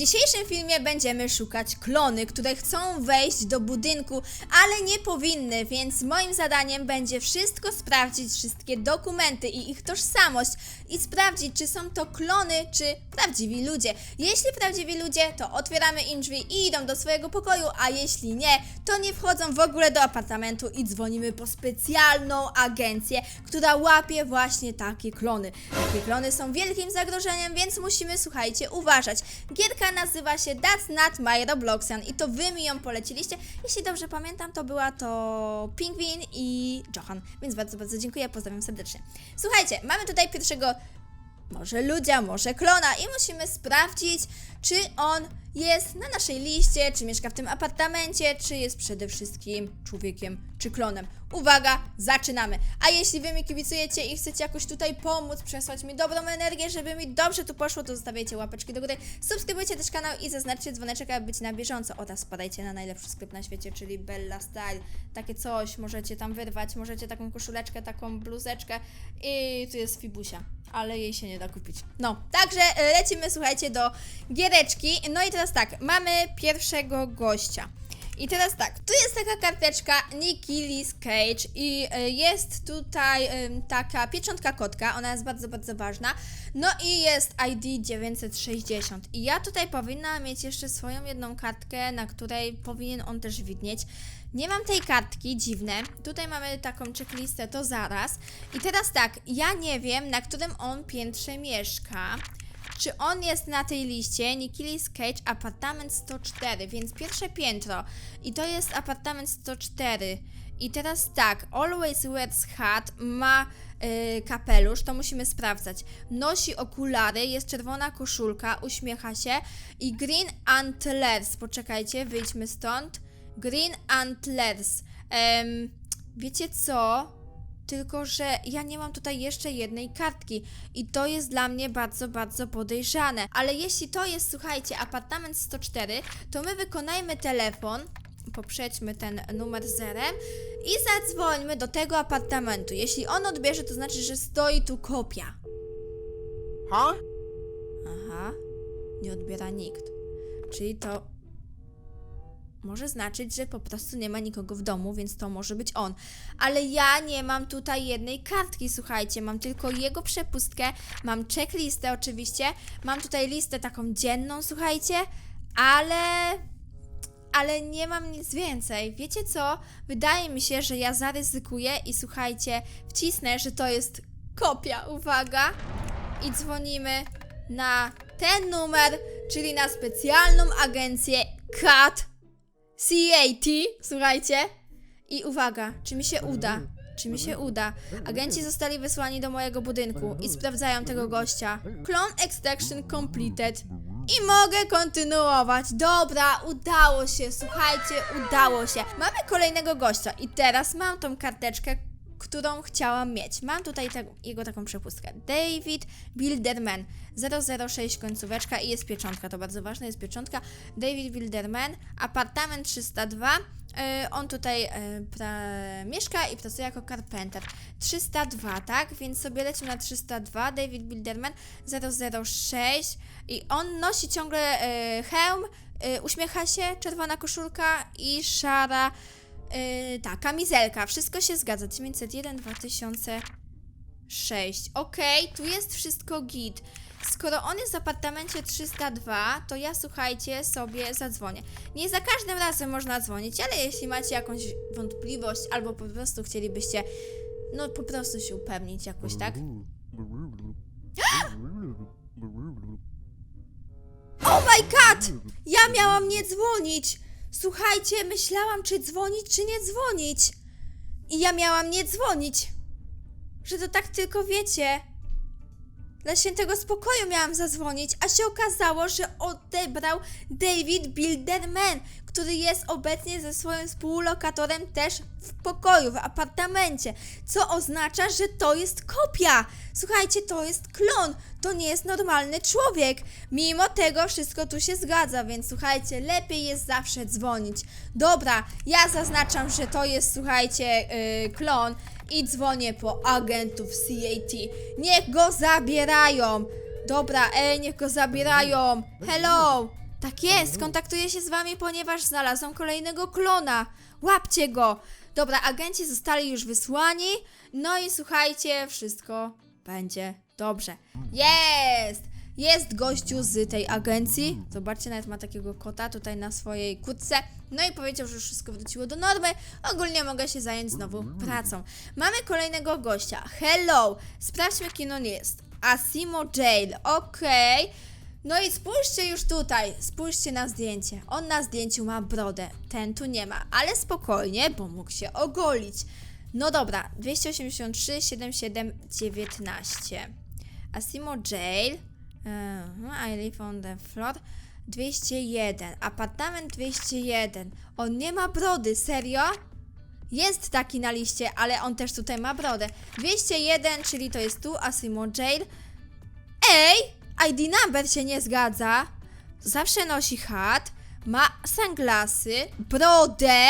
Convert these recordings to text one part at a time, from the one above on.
W dzisiejszym filmie będziemy szukać klony, które chcą wejść do budynku, ale nie powinny, więc moim zadaniem będzie wszystko sprawdzić, wszystkie dokumenty i ich tożsamość i sprawdzić, czy są to klony, czy prawdziwi ludzie. Jeśli prawdziwi ludzie, to otwieramy im drzwi i idą do swojego pokoju, a jeśli nie, to nie wchodzą w ogóle do apartamentu i dzwonimy po specjalną agencję, która łapie właśnie takie klony. Takie klony są wielkim zagrożeniem, więc musimy, słuchajcie, uważać. Gierka nazywa się That's Not My Robloxian i to wy mi ją poleciliście. Jeśli dobrze pamiętam, to była to Pingwin i Johan, więc bardzo, bardzo dziękuję, pozdrawiam serdecznie. Słuchajcie, mamy tutaj pierwszego może ludzia, może klona i musimy sprawdzić, czy on jest na naszej liście, czy mieszka w tym apartamencie, czy jest przede wszystkim człowiekiem czy klonem. Uwaga, zaczynamy! A jeśli wy mi kibicujecie i chcecie jakoś tutaj pomóc, przesłać mi dobrą energię, żeby mi dobrze tu poszło, to zostawiajcie łapeczki do góry, subskrybujcie też kanał i zaznaczcie dzwoneczek, aby być na bieżąco. Oraz spadajcie na najlepszy sklep na świecie, czyli Bella Style. Takie coś możecie tam wyrwać, możecie taką koszuleczkę, taką bluzeczkę i tu jest Fibusia ale jej się nie da kupić. No, także e, lecimy, słuchajcie, do giereczki. No i teraz tak, mamy pierwszego gościa. I teraz tak, tu jest taka karteczka Nikki Lis Cage i e, jest tutaj em, taka pieczątka kotka, ona jest bardzo, bardzo ważna. No i jest ID 960 i ja tutaj powinna mieć jeszcze swoją jedną kartkę, na której powinien on też widnieć. Nie mam tej kartki, dziwne. Tutaj mamy taką checklistę, to zaraz. I teraz tak, ja nie wiem, na którym on piętrze mieszka. Czy on jest na tej liście? Nikilis Cage, apartament 104, więc pierwsze piętro. I to jest apartament 104. I teraz tak, always wears hat, ma yy, kapelusz, to musimy sprawdzać. Nosi okulary, jest czerwona koszulka, uśmiecha się i green antlers. Poczekajcie, wyjdźmy stąd. Green antlers. Wiecie co? Tylko, że ja nie mam tutaj jeszcze jednej kartki i to jest dla mnie bardzo, bardzo podejrzane. Ale jeśli to jest, słuchajcie, apartament 104, to my wykonajmy telefon, poprzedźmy ten numer zerem i zadzwońmy do tego apartamentu. Jeśli on odbierze, to znaczy, że stoi tu kopia. Huh? Aha, nie odbiera nikt. Czyli to może znaczyć, że po prostu nie ma nikogo w domu, więc to może być on. Ale ja nie mam tutaj jednej kartki, słuchajcie, mam tylko jego przepustkę, mam checklistę oczywiście, mam tutaj listę taką dzienną, słuchajcie, ale ale nie mam nic więcej. Wiecie co? Wydaje mi się, że ja zaryzykuję i słuchajcie, wcisnę, że to jest kopia. Uwaga! I dzwonimy na ten numer, czyli na specjalną agencję CAT. CAT, słuchajcie. I uwaga, czy mi się uda? Czy mi się uda? Agenci zostali wysłani do mojego budynku i sprawdzają tego gościa. Clone extraction completed. I mogę kontynuować. Dobra, udało się, słuchajcie, udało się. Mamy kolejnego gościa i teraz mam tą karteczkę, którą chciałam mieć. Mam tutaj te, jego taką przepustkę. David Bilderman 006 końcóweczka i jest pieczątka, to bardzo ważne, jest pieczątka. David Bilderman, apartament 302. Yy, on tutaj yy, pra- mieszka i pracuje jako carpenter. 302, tak? Więc sobie lecimy na 302. David Bilderman 006 i on nosi ciągle yy, hełm, yy, uśmiecha się, czerwona koszulka i szara Yy, tak, kamizelka, wszystko się zgadza. 901 2006. Okej, tu jest wszystko git. Skoro on jest w apartamencie 302, to ja słuchajcie sobie zadzwonię. Nie za każdym razem można dzwonić, ale jeśli macie jakąś wątpliwość albo po prostu chcielibyście, no po prostu się upewnić jakoś, tak? Oh my god! Ja miałam nie dzwonić! Słuchajcie, myślałam, czy dzwonić, czy nie dzwonić. I ja miałam nie dzwonić. Że to tak tylko wiecie. Dla świętego spokoju miałam zadzwonić, a się okazało, że odebrał David Bilderman, który jest obecnie ze swoim współlokatorem też w pokoju, w apartamencie, co oznacza, że to jest kopia. Słuchajcie, to jest klon, to nie jest normalny człowiek. Mimo tego wszystko tu się zgadza, więc słuchajcie, lepiej jest zawsze dzwonić. Dobra, ja zaznaczam, że to jest, słuchajcie, yy, klon i dzwonię po agentów CAT. Niech go zabierają. Dobra, ej, niech go zabierają. Hello, Tak jest, kontaktuję się z wami, ponieważ znalazłam kolejnego klona. Łapcie go! Dobra, agenci zostali już wysłani. No i słuchajcie, wszystko będzie dobrze. Jest! Jest gościu z tej agencji. Zobaczcie, nawet ma takiego kota tutaj na swojej kłódce. No i powiedział, że już wszystko wróciło do normy. Ogólnie mogę się zająć znowu pracą. Mamy kolejnego gościa. Hello! Sprawdźmy, kim on jest. Asimo Jail. Okej. No i spójrzcie już tutaj, spójrzcie na zdjęcie. On na zdjęciu ma brodę, ten tu nie ma, ale spokojnie, bo mógł się ogolić. No dobra, 283, 77, 19. Asimo Jail. I live on the floor. 201, apartament 201. On nie ma brody, serio? Jest taki na liście, ale on też tutaj ma brodę. 201, czyli to jest tu, Asimo Jail. Ej! ID number się nie zgadza. Zawsze nosi hat, ma sunglasy, brodę,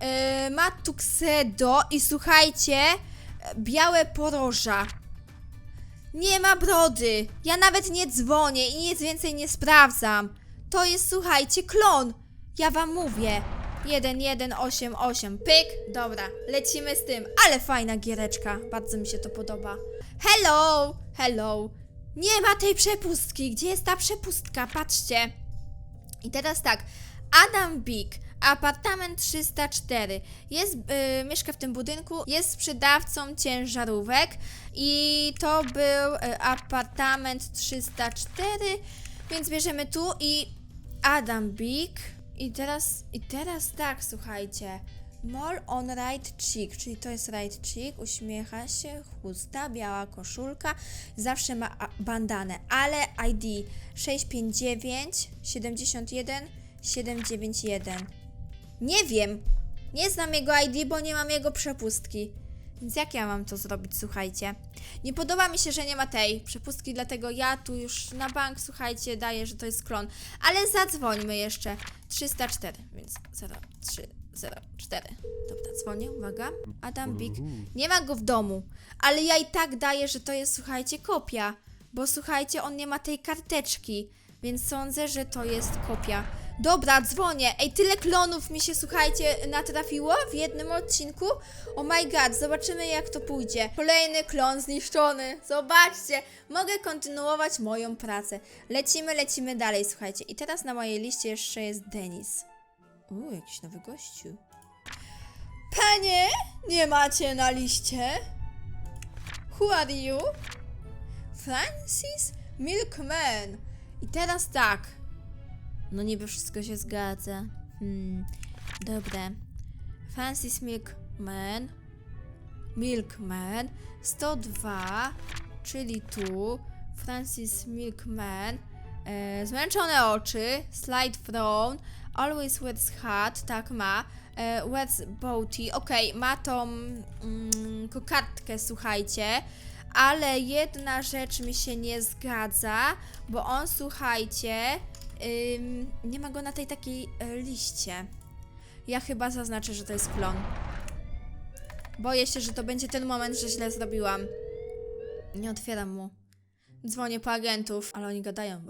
yy, ma tuxedo i słuchajcie, białe poroża. Nie ma brody. Ja nawet nie dzwonię i nic więcej nie sprawdzam. To jest, słuchajcie, klon. Ja wam mówię. 1188. Pyk. Dobra, lecimy z tym. Ale fajna giereczka. Bardzo mi się to podoba. Hello! Hello! Nie ma tej przepustki. Gdzie jest ta przepustka? Patrzcie. I teraz tak. Adam Big, apartament 304. Jest, y, mieszka w tym budynku, jest sprzedawcą ciężarówek i to był y, apartament 304, więc bierzemy tu i Adam Big. I teraz, i teraz tak, słuchajcie. Mall on right cheek, czyli to jest right cheek, uśmiecha się, chusta, biała koszulka, zawsze ma bandanę, ale ID 659 71 791. Nie wiem, nie znam jego ID, bo nie mam jego przepustki. Więc jak ja mam to zrobić, słuchajcie? Nie podoba mi się, że nie ma tej przepustki, dlatego ja tu już na bank, słuchajcie, daję, że to jest klon. Ale zadzwońmy jeszcze. 304, więc 0304. Dobra, dzwonię, uwaga. Adam Big. Nie ma go w domu, ale ja i tak daję, że to jest, słuchajcie, kopia. Bo słuchajcie, on nie ma tej karteczki, więc sądzę, że to jest kopia. Dobra, dzwonię. Ej, tyle klonów mi się, słuchajcie, natrafiło w jednym odcinku. Oh my god, zobaczymy jak to pójdzie. Kolejny klon zniszczony. Zobaczcie, mogę kontynuować moją pracę. Lecimy, lecimy dalej, słuchajcie. I teraz na mojej liście jeszcze jest Denis. Uuu, jakiś nowy gościu. Panie, nie macie na liście? Who are you? Francis Milkman. I teraz tak. No niby wszystko się zgadza. Hmm, dobre. Francis Milkman. Milkman. 102, czyli tu. Francis Milkman. E, zmęczone oczy. Slide throne. Always wears hat. Tak ma. E, wears booty. Okej, ma tą mm, kokardkę, słuchajcie. Ale jedna rzecz mi się nie zgadza, bo on, słuchajcie, ym, nie ma go na tej takiej e, liście. Ja chyba zaznaczę, że to jest klon. Boję się, że to będzie ten moment, że źle zrobiłam. Nie otwieram mu. Dzwonię po agentów, ale oni gadają.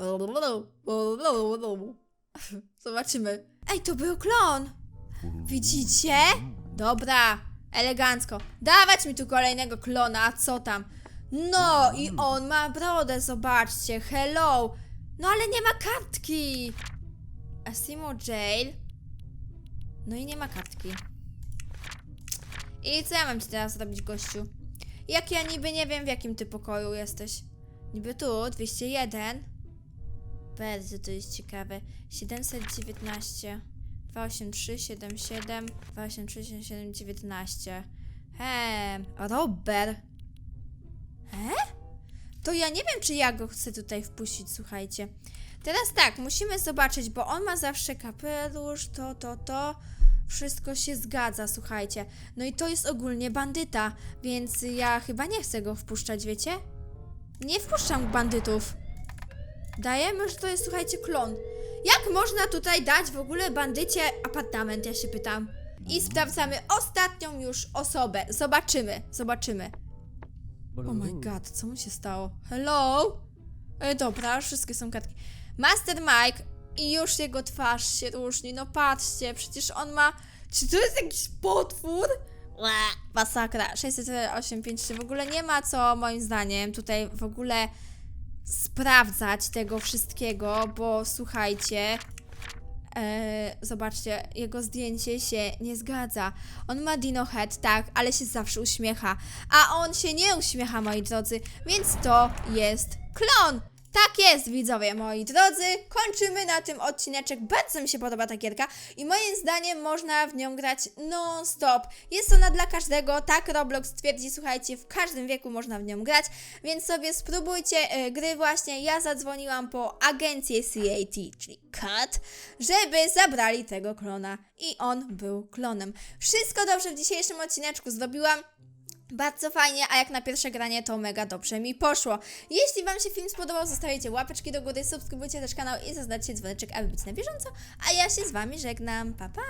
Zobaczymy. Ej, to był klon! Widzicie? Dobra, elegancko. Dawać mi tu kolejnego klona, a co tam? No i on ma brodę, zobaczcie, hello. No ale nie ma kartki. Asimo Jail. No i nie ma kartki. I co ja mam ci teraz zrobić, gościu? Jak ja niby nie wiem, w jakim ty pokoju jesteś. Niby tu, 201. Bardzo to jest ciekawe. 719. 283, 77, 283, 77, 19. He, Robert. He? To ja nie wiem, czy ja go chcę tutaj wpuścić, słuchajcie. Teraz tak, musimy zobaczyć, bo on ma zawsze kapelusz, to, to, to. Wszystko się zgadza, słuchajcie. No i to jest ogólnie bandyta, więc ja chyba nie chcę go wpuszczać, wiecie? Nie wpuszczam bandytów. Dajemy, że to jest, słuchajcie, klon. Jak można tutaj dać w ogóle bandycie apartament, ja się pytam. I sprawdzamy ostatnią już osobę. Zobaczymy, zobaczymy. Oh my god, co mu się stało? Hello? E, dobra, wszystkie są kartki. Master Mike. i już jego twarz się różni. No patrzcie, przecież on ma... Czy to jest jakiś potwór? Masakra. 60853 w ogóle nie ma co, moim zdaniem, tutaj w ogóle sprawdzać tego wszystkiego, bo słuchajcie, e, zobaczcie, jego zdjęcie się nie zgadza. On ma dino head, tak, ale się zawsze uśmiecha, a on się nie uśmiecha, moi drodzy, więc to jest klon! Tak jest, widzowie, moi drodzy. Kończymy na tym odcineczek. Bardzo mi się podoba ta gierka i moim zdaniem można w nią grać non-stop. Jest ona dla każdego, tak Roblox twierdzi, słuchajcie, w każdym wieku można w nią grać, więc sobie spróbujcie e, gry właśnie. Ja zadzwoniłam po agencję CAT, czyli CAT, żeby zabrali tego klona i on był klonem. Wszystko dobrze w dzisiejszym odcineczku zrobiłam. Bardzo fajnie, a jak na pierwsze granie to mega dobrze mi poszło. Jeśli Wam się film spodobał, zostawicie łapeczki do góry, subskrybujcie też kanał i zaznaczcie dzwoneczek, aby być na bieżąco. A ja się z Wami żegnam. Pa, pa!